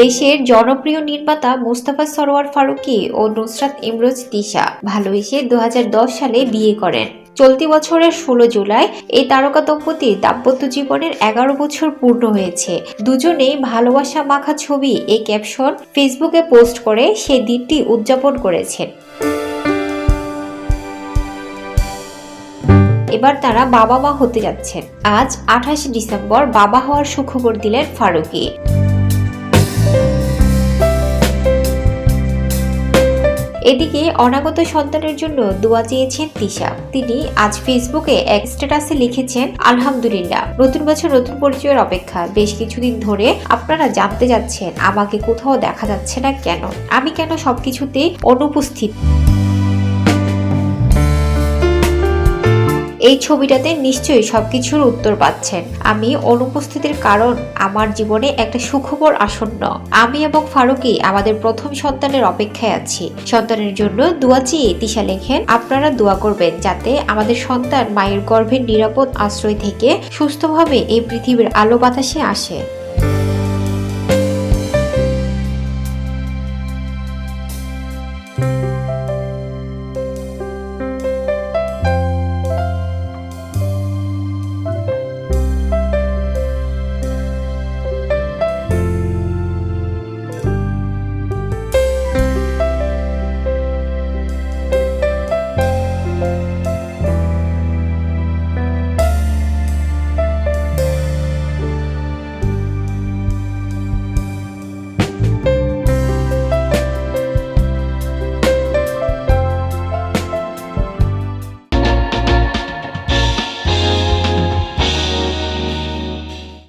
দেশের জনপ্রিয় নির্মাতা মুস্তাফা সরোয়ার ফারুকী ও নুসরাত ইমরোজ তিশা ভালোবেসে দু সালে বিয়ে করেন। চলতি বছরের ষোলো জুলাই এই তারকা দম্পতির দাম্পত্য জীবনের এগারো বছর পূর্ণ হয়েছে। দুজনেই ভালোবাসা মাখা ছবি এই ক্যাপশন ফেসবুকে পোস্ট করে সেই দিনটি উদযাপন করেছেন। এবার তারা বাবা মা হতে যাচ্ছেন। আজ আঠাশে ডিসেম্বর বাবা হওয়ার সুখবর দিলেন ফারুকী। এদিকে অনাগত সন্তানের জন্য দোয়া চেয়েছেন তিশা। তিনি আজ ফেসবুকে এক স্ট্যাটাসে লিখেছেন, আলহামদুলিল্লাহ, নতুন বছর নতুন পরিচয়ের অপেক্ষা। বেশ কিছুদিন ধরে আপনারা জানতে যাচ্ছেন, আমাকে কোথাও দেখা যাচ্ছে না কেন? আমি কেন সবকিছুতে অনুপস্থিত? এই ছবিটাতে নিশ্চয়ই সবকিছুর উত্তর পাচ্ছেন। আমি অনুপস্থিতির কারণ আমার জীবনে একটা সুখবর আসন্ন। আমি এবং ফারুকি আমাদের প্রথম সন্তানের অপেক্ষায় আছি। সন্তানের জন্য দোয়া চেয়ে তিশা লেখেন, আপনারা দোয়া করবেন যাতে আমাদের সন্তান মায়ের গর্ভের নিরাপদ আশ্রয় থেকে সুস্থভাবে এই পৃথিবীর আলো বাতাসে আসে।